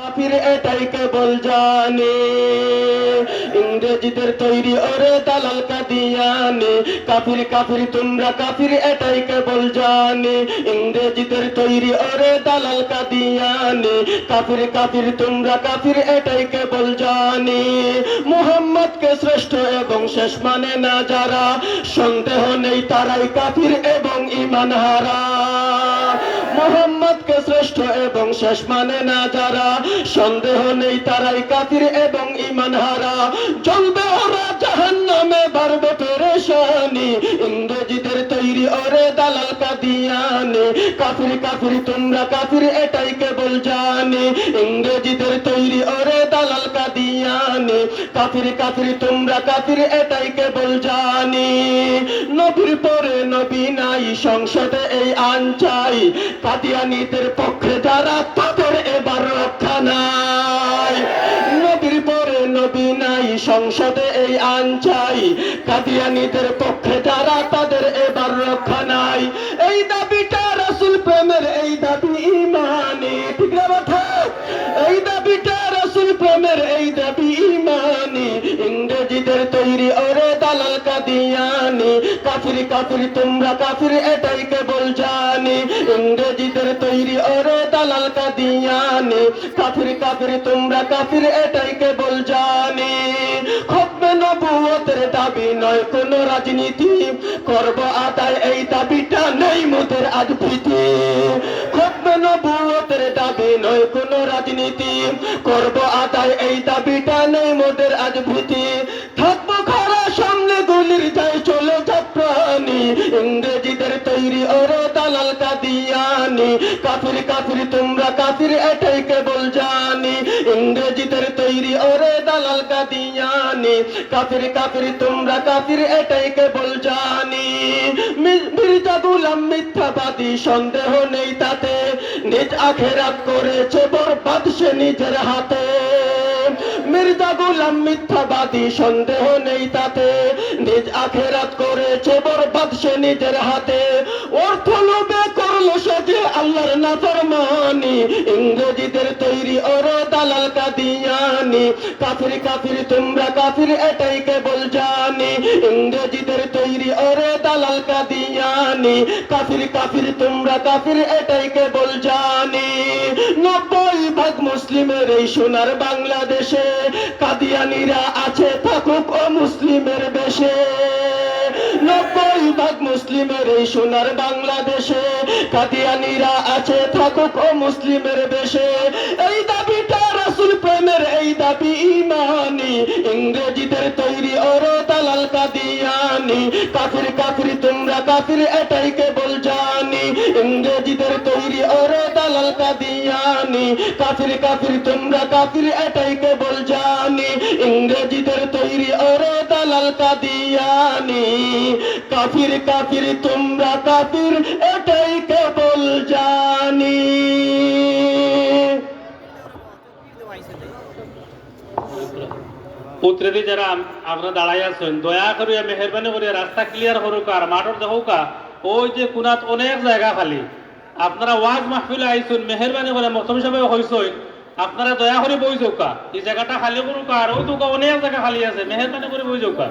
কাফির এটাই কেবল জানে। ইংরেজিদের তৈরি ওরে দালাল কাদিয়ানে। কাফির কাফির, তোমরা কাফির এটাই কেবল জানে। ইংরেজিদের তৈরি ওরে দালাল কাদিয়ানে। কাফির কাফির, তোমরা কাফির এটাই কেবল জানে। মুহাম্মদকে শ্রেষ্ঠ এবং শেষ মানে না যারা। সন্দেহ নেই তারাই কাফির এবং ইমান হারা। মোহাম্মদকে শ্রেষ্ঠ এবং শেষ মানে না যারা, সন্দেহ নেই তারাই কাতির এবং ইমান হারা জ্বলবে ওরা জাহান নামে বাড়বে পেরেশানি। ইংরেজিদের তৈরি ওরে দালাল কাদিয়ানি। কাফির কাফির, তোমরা কাফির, এটাই কেবল জানি। ইংরেজিদের তৈরি কাফির কাফির, তোমরা কাফির, এটাই কেবল জানি। নবীর পরে নবী নাই, সংসদে এই আইন চাই। কাদিয়ানিদের পক্ষে যারা, তাদের এবার রক্ষা নাই। নবীর পরে নবী নাই, সংসদে এই আন চাই। কাদিয়ানিদের পক্ষে যারা, তাদের এবার রক্ষা নাই। কাদিয়ানি কাফির কাফির, তোমরা কাফির, এটাই কেবল জানি। ইংরেজিদের তৈরি ওরে দালাল কাদিয়ানি। কাফির কাফির, তোমরা কাফির, এটাই কেবল জানি। খতমে নবুয়তের দাবি নয় কোন রাজনীতি। করব আদায় এই দাবিটা নেই মোদের আজ ভীতি। খতমে নবুয়তের দাবি নয় কোন রাজনীতি। করব আদায় এই কাফির কাফির, তোমরা কাফির, এটাই কেবল জানি। ইংরেজিদের তৈরি ওরে দালাল কাদিয়ানি। কাফির কাফির, তোমরা কাফির, এটাই কেবল জানি। মির্জা গুলাম মিথ্যাবাদী, সন্দেহ নেই তাতে। নিজ আখেরাত করেছে বরবাদ সে নিজের হাতে। মির্জা মিথ্যাবাদী, সন্দেহ নেই তাতে। নিজ আখেরাত করেছে বরবাদ সে নিজের হাতে। অর্থ ইংরেজিদের তৈরি ওরে দালাল কাদিয়ানি। কাফির কাফির, তোমরা কাফির, এটাই কেবল জানি। ইংরেজিদের তৈরি ওরে দালাল কাদিয়ানি। কাফির কাফির, তোমরা কাফির, এটাই কেবল জানি। নব্বই ভাগ মুসলিমের এই সোনার বাংলাদেশে কাদিয়ানিরা আছে, থাকুক ও মুসলিমের বেশে। নব্বই ভাগ মুসলিমের এই সোনার বাংলাদেশে, কাদিয়ানিরা আছে, থাকুক ও মুসলিমের বেশে এই দাবিটা রাসুল প্রেমের, এই দাবি ইমানি ইংরেজিদের তৈরি ওরে দালাল কাদিয়ানি। কাফির কাফির, তোমরা কাফির, এটাই কেবল জানি। ইংরেজিদের তৈরি ওরে দালাল কাদিয়ানি। কাফির কাফির, তোমরা কাফির, এটাই কেবল জানি। ইংরেজিদের তৈরি ওরে দালাল কাদিয়ানি, কাফির কাফির, তোমরা কাফির, এটাই কেবল জানি। পুত্রেদি যারা আপনারা দাঁড়াই আছেন, দয়া করিয়া মেহরবানি করিয়া রাস্তা ক্লিয়ার করুক আর মাঠর দেখুকা ওই যে কোনাত অনেক জায়গা খালি। আপনারা ওয়াজ মাহফিলে আইসুন, মেহরবানি করে মতম হিসাবে হইসই। আপনারা দয়া করে বই যাওকা এই জায়গাটা খালি করুক, আর ওই তো অনেক জায়গা খালি আছে, মেহরবানি করে বই যাওকা